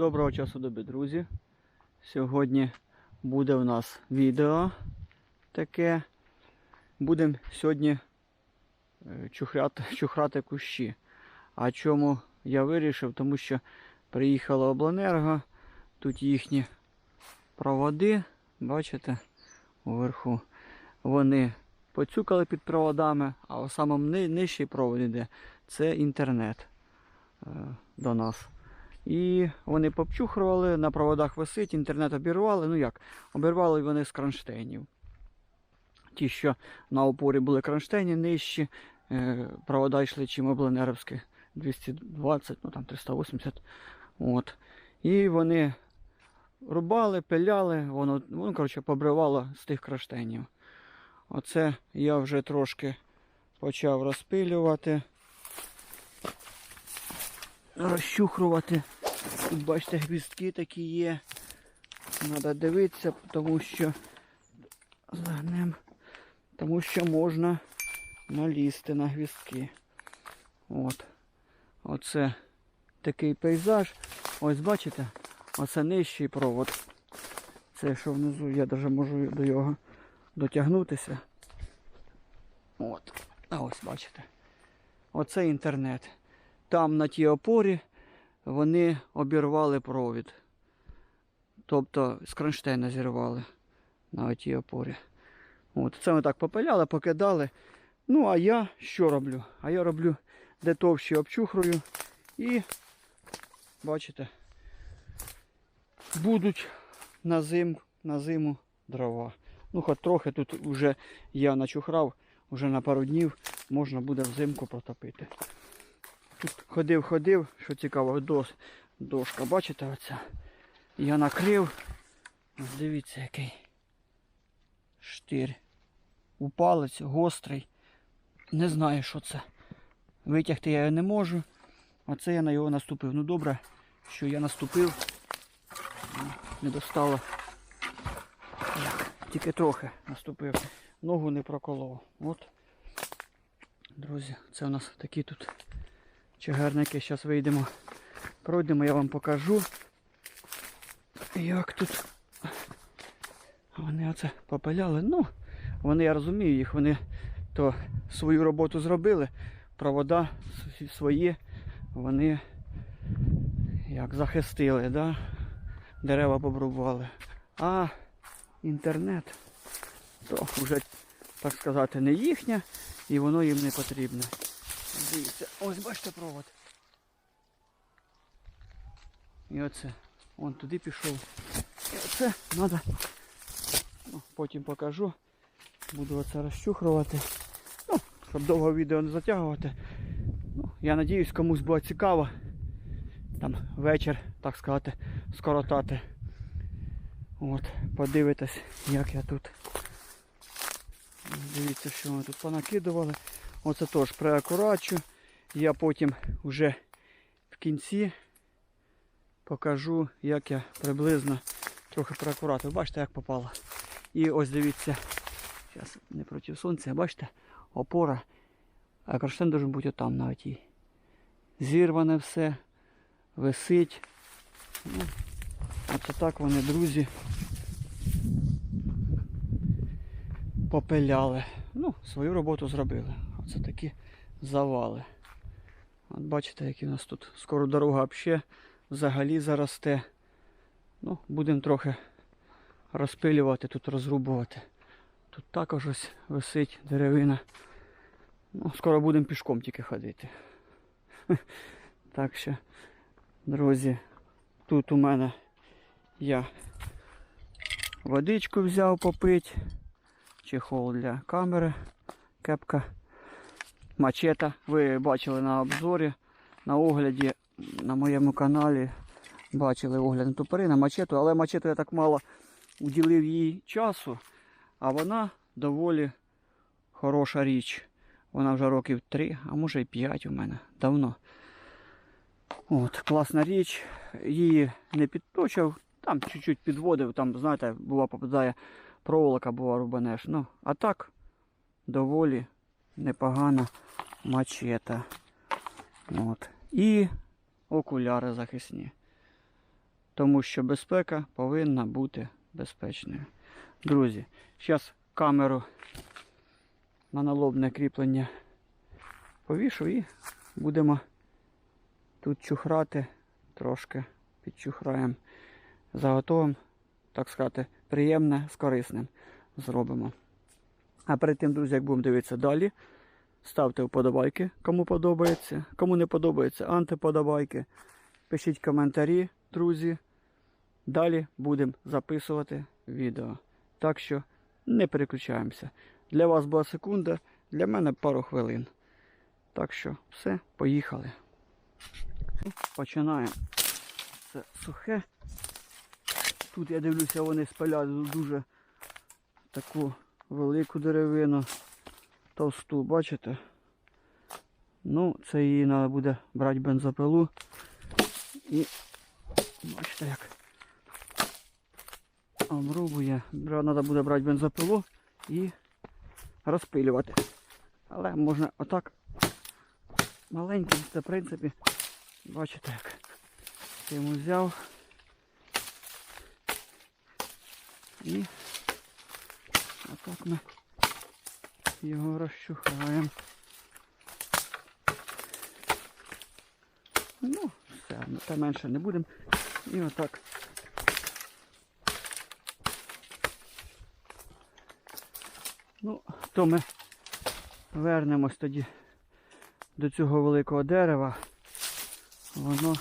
Доброго часу доби, друзі. Сьогодні буде у нас відео таке. Будемо сьогодні е, чухряти, чухрати кущі. А чому я вирішив? Тому що приїхала обленерго, тут їхні проводи, бачите, уверху. Вони поцюкали під проводами, а в самому ни- нижчий провод іде це інтернет е, до нас. І вони попчухрували, на проводах висить, інтернет обірвали. Ну як, обірвали вони з кронштейнів. Ті, що на опорі були кронштейні нижчі, е, провода йшли чим обленерівські 220, ну там 380. От. І вони рубали, пиляли, воно, ну, коротше, побривало з тих кронштейнів. Оце я вже трошки почав розпилювати розчухрувати. Тут бачите, гвіздки такі є. Треба дивитися, тому що загнем, тому що можна налізти на гвіздки. От. Оце такий пейзаж. Ось бачите, оце нижчий провод. Це що внизу, я навіть можу до його дотягнутися. От. А ось бачите. Оце інтернет. Там на тій опорі вони обірвали провід. Тобто з кронштейна зірвали на тій опорі. От, це ми так попиляли, покидали. Ну, а я що роблю? А я роблю де товщі обчухрую і, бачите, будуть на, зим, на зиму дрова. Ну, хоч трохи тут вже я начухрав, вже на пару днів можна буде взимку протопити. Тут ходив, ходив, що цікаво, дос, дошка, бачите оця? Я накрив. Дивіться, який штир. У палець гострий. Не знаю, що це. Витягти я його не можу. Оце я на його наступив. Ну добре, що я наступив. Не достало. Тільки трохи наступив. Ногу не проколов. От. Друзі, це у нас такі тут чагарники. Зараз вийдемо. Пройдемо, я вам покажу. Як тут. Вони оце попиляли. Ну, вони, я розумію їх, вони то свою роботу зробили. Провода свої, вони як захистили, да? дерева побрубували. А інтернет то вже, так сказати, не їхнє і воно їм не потрібне. Дивіться, ось бачите провод. І оце. Вон туди пішов. І оце треба. Ну, потім покажу. Буду оце розчухрувати. Ну, щоб довго відео не затягувати. Ну, я надіюсь, комусь було цікаво. Там вечір, так сказати, скоротати. От, подивитись, як я тут. Дивіться, що ми тут понакидували. Оце теж приакурачу. Я потім вже в кінці покажу, як я приблизно трохи приакуратив. Бачите, як попало. І ось дивіться. Зараз не проти сонця, бачите, опора. А кронштейн должен бути отам на отій. Зірване все, висить. Ну, оце так вони, друзі, попиляли. Ну, свою роботу зробили. Оце такі завали. От бачите, які у нас тут скоро дорога взагалі, взагалі заросте. Ну, будемо трохи розпилювати, тут розрубувати. Тут також ось висить деревина. Ну, скоро будемо пішком тільки ходити. Так що, друзі, тут у мене я водичку взяв попити, чехол для камери, кепка, мачета. Ви бачили на обзорі, на огляді на моєму каналі. Бачили огляд на топори, на мачету, але мачету я так мало уділив їй часу, а вона доволі хороша річ. Вона вже років 3, а може і 5 у мене давно. От, класна річ. Її не підточив, там чуть-чуть підводив, там, знаєте, бува попадає проволока, бува рубанеш. Ну, а так доволі непогана мачета. От. І окуляри захисні. тому що безпека повинна бути безпечною. Друзі, зараз камеру на налобне кріплення повішу і будемо тут чухрати, трошки підчухраємо. Заготовимо, так сказати, приємне з корисним зробимо. А перед тим, друзі, як будемо дивитися далі, ставте вподобайки, кому подобається. Кому не подобається, антиподобайки. Пишіть коментарі, друзі. Далі будемо записувати відео. Так що не переключаємося. Для вас була секунда, для мене пару хвилин. Так що все, поїхали. Починаємо. Це сухе. Тут я дивлюся, вони спаляли дуже таку велику деревину, товсту, бачите? Ну, це її треба буде брати бензопилу. І бачите як обрубує. Треба буде брати бензопилу і розпилювати. Але можна отак маленьким, це в принципі, бачите як. Йому взяв і отак ми його розчухаємо. Ну, все, та менше не будемо. І отак. Ну, то ми вернемось тоді до цього великого дерева. Воно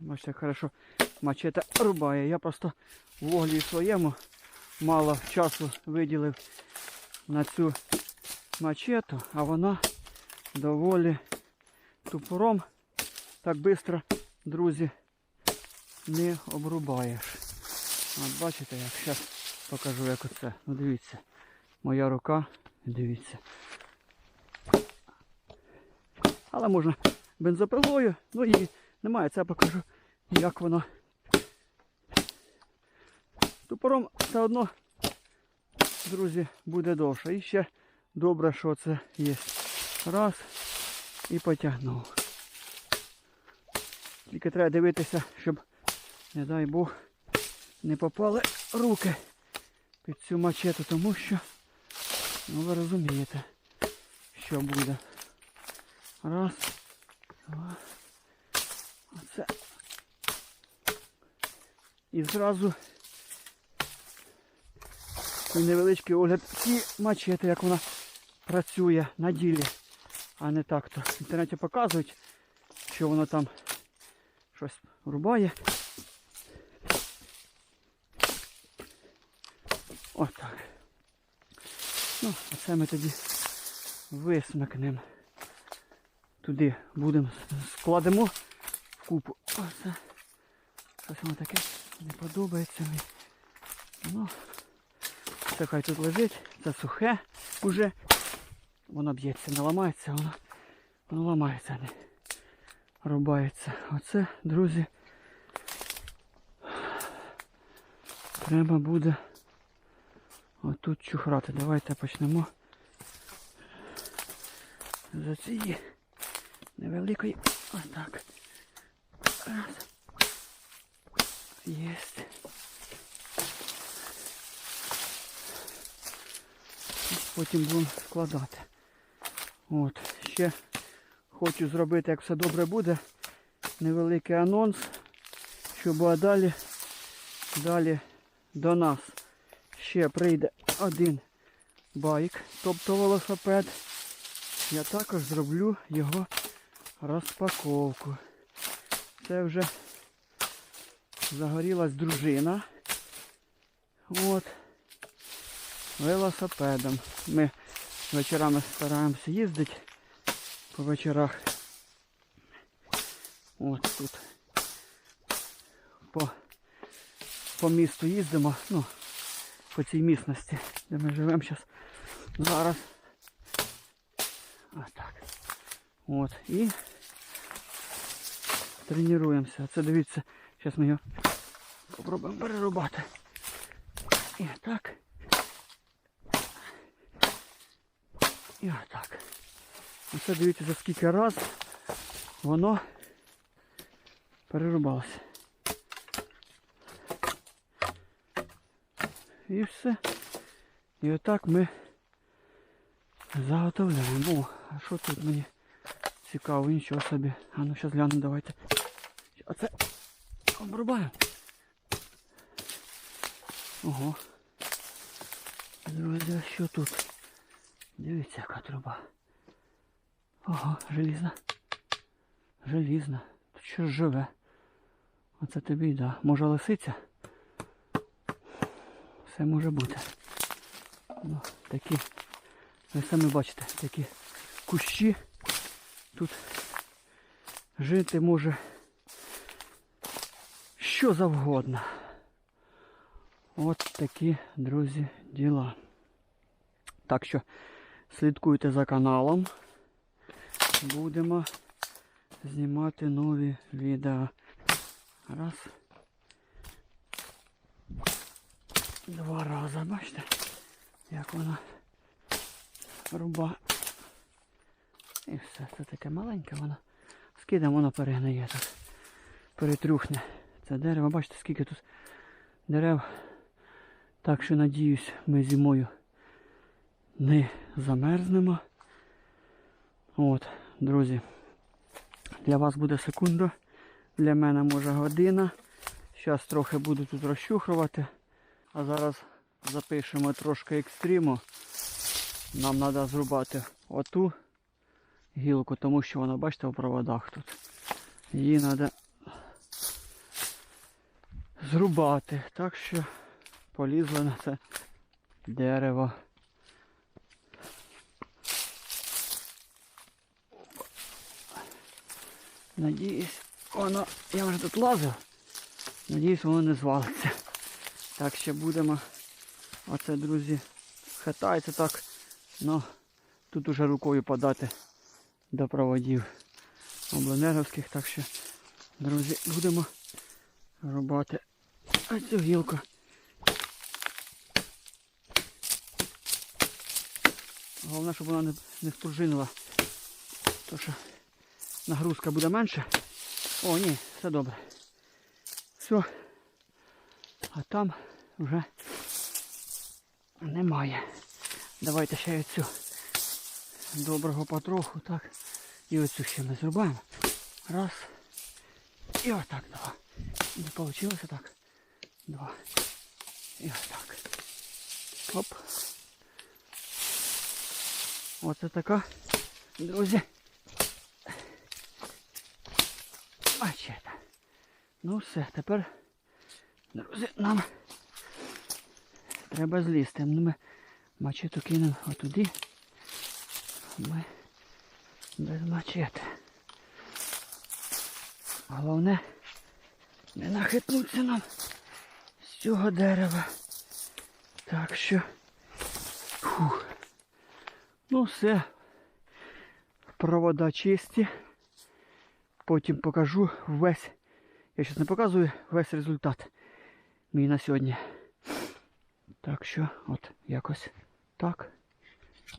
бачите, хорошо мачете рубає. Я просто в вуглі своєму мало часу виділив на цю мачету, а вона доволі тупором так швидко, друзі, не обрубаєш. От бачите, як зараз покажу, як оце. Ну дивіться, моя рука, дивіться. Але можна бензопилою, ну і немає, це я покажу, як воно. Тупором все одно, друзі, буде довше. І ще добре, що це є. Раз і потягнув. Тільки треба дивитися, щоб, не дай Бог, не попали руки під цю мачету, тому що, ну ви розумієте, що буде. Раз, два. Оце. І зразу і невеличкий огляд ці мачети, як вона працює на ділі, а не так-то. В інтернеті показують, що воно там щось рубає. Отак. Ну, а це ми тоді висмикнемо. Туди будемо складемо в купу. Оце. Щось воно таке не подобається мені. Ну, це хай тут лежить, це сухе уже. Воно б'ється, не ламається, воно, воно ламається, не рубається. Оце, друзі. Треба буде отут чухрати. Давайте почнемо за цієї невеликої. Отак. Раз. Єсть. Потім будемо складати. От. Ще хочу зробити, як все добре буде. Невеликий анонс, що буде далі. Далі до нас ще прийде один байк, тобто велосипед. Я також зроблю його розпаковку. Це вже загорілась дружина. От. Велосипедом. Ми вечорами стараємося їздити по вечорах. От тут. По, по місту їздимо, ну, по цій місності, де ми живемо зараз. Зараз. Отак. От. І тренуємося. Це дивіться, зараз ми його спробуємо перерубати. І так. І отак. Оце дивіться за скільки раз воно перерубалося. І все. І отак ми заготовляємо. О, а що тут мені цікаво, нічого собі. А ну зараз гляну, давайте. А це обрубаємо. Ого. Друзі, а що тут? Дивіться, яка труба. Ого, желізна. Желізна. Тут щось живе. Оце тобі й да. Може лисиця? Все може бути. Ну, такі, ви самі бачите, такі кущі. Тут жити може що завгодно. От такі, друзі, діла. Так що слідкуйте за каналом. Будемо знімати нові відео. Раз. Два рази, бачите, як вона руба. І все, це таке маленьке воно. Скидом воно перегниє тут. Перетрюхне. Це дерево, бачите, скільки тут дерев. Так що надіюсь, ми зимою не замерзнемо. От, друзі. Для вас буде секунда. Для мене може година. Зараз трохи буду тут розчухрувати. А зараз запишемо трошки екстриму. Нам треба зрубати оту гілку, тому що вона, бачите, у проводах тут. Її треба зрубати. Так що полізли на це дерево. Надіюсь, воно, я вже тут лазив, надіюсь, воно не звалиться. Так що будемо, оце, друзі, хитається так, ну, тут уже рукою подати до проводів обленерговських, так що, друзі, будемо рубати цю гілку. Головне, щоб вона не, не спружинила. То що нагрузка буде менше. О, ні, все добре. Все. А там вже немає. Давайте ще цю доброго потроху, так. І оцю ще ми зрубаємо. Раз. І отак два. Не вийшло так. Два. І отак. Оп. Оце така, друзі. Бачите. Ну все, тепер, друзі, нам треба злізти. Ну, Ми мачету кинемо отуди. Ми без мачети. Головне не нахитнуться нам з цього дерева. Так що. Фух. Ну все. Провода чисті. Потім покажу весь. Я зараз не показую весь результат мій на сьогодні. Так що, от якось так.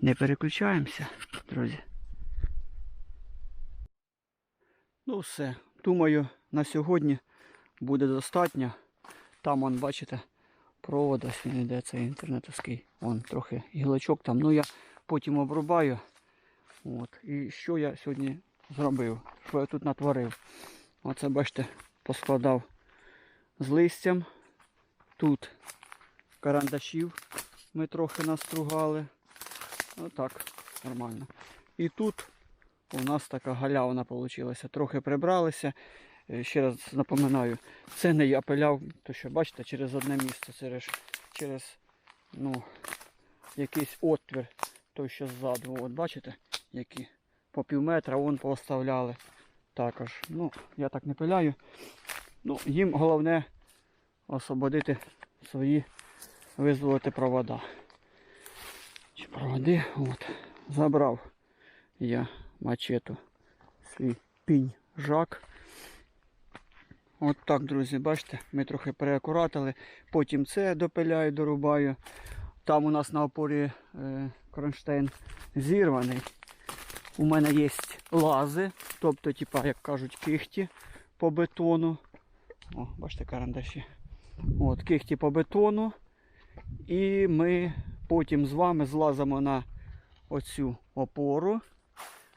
Не переключаємося, друзі. Ну все. Думаю, на сьогодні буде достатньо. Там, он, бачите, провод ось він йде, цей інтернетовський. Вон трохи гілочок там. Ну я потім обрубаю. От. І що я сьогодні зробив? Що я тут натворив? Оце, бачите, поскладав з листям. Тут карандашів ми трохи настругали. Отак, нормально. І тут у нас така галявина вийшла. Трохи прибралися. Е, Ще раз напоминаю, це не я пиляв, то що бачите, через одне місце, через, через ну, якийсь отвір, той що ззаду. От бачите, які по пів метра вон поставляли. Також. Ну, я так не пиляю. Ну, їм головне освободити свої, визволити провода. Чи проводи, от, забрав я мачету свій пінь жак. От так, друзі, бачите, ми трохи переакуратили. Потім це допиляю, дорубаю. Там у нас на опорі е, кронштейн зірваний. У мене є лази, тобто, типа, як кажуть, кихті по бетону. О, бачите, карандаші. От, кихті по бетону. І ми потім з вами злазимо на оцю опору.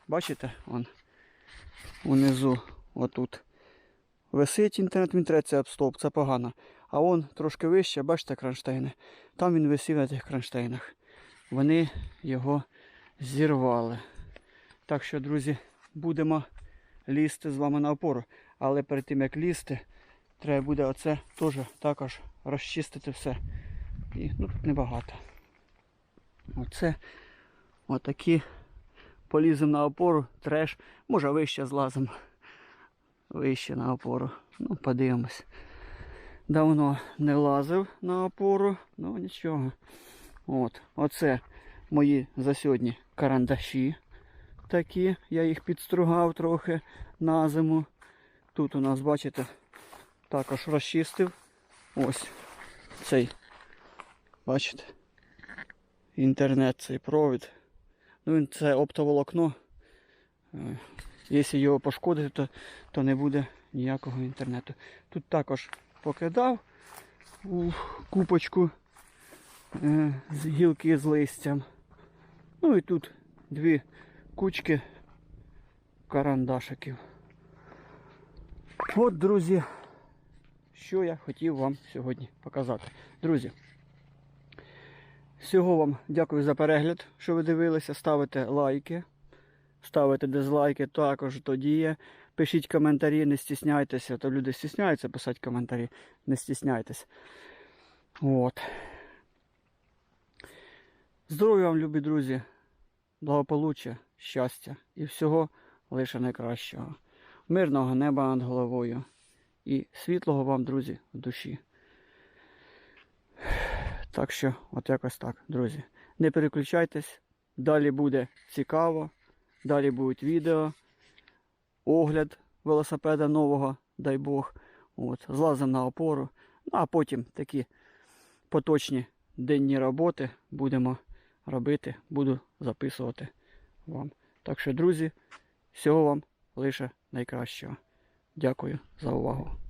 Бачите, он унизу, отут. Висить інтернет, він треться об стовп, це погано. А он трошки вище, бачите, кронштейни. Там він висів на тих кронштейнах. Вони його зірвали. Так що, друзі, будемо лізти з вами на опору. Але перед тим як лізти, треба буде оце теж також розчистити все. І ну, тут небагато. Оце отакі. Поліземо на опору, треш. Може вище злазимо. Вище на опору. Ну, подивимось. Давно не лазив на опору, ну нічого. От, оце мої за сьогодні карандаші такі. Я їх підстругав трохи на зиму. Тут у нас, бачите, також розчистив. Ось цей. Бачите? Інтернет, цей провід. Ну, це оптоволокно. Е, Якщо його пошкодити, то, то не буде ніякого інтернету. Тут також покидав у купочку е, з гілки з листям. Ну і тут дві кучки карандашиків. От, друзі, що я хотів вам сьогодні показати. Друзі, всього вам дякую за перегляд, що ви дивилися. Ставите лайки, ставите дизлайки, також тоді є. Пишіть коментарі, не стісняйтеся, то люди стісняються писати коментарі, не стісняйтесь. От. Здоров'я вам, любі друзі, благополуччя, щастя і всього лише найкращого. Мирного неба над головою і світлого вам, друзі, в душі. Так що, от якось так, друзі. Не переключайтесь, далі буде цікаво, далі будуть відео, огляд велосипеда нового, дай Бог. От, злазимо на опору. Ну а потім такі поточні денні роботи будемо робити, буду записувати вам. Так що, друзі, всього вам лише найкращого. Дякую за увагу.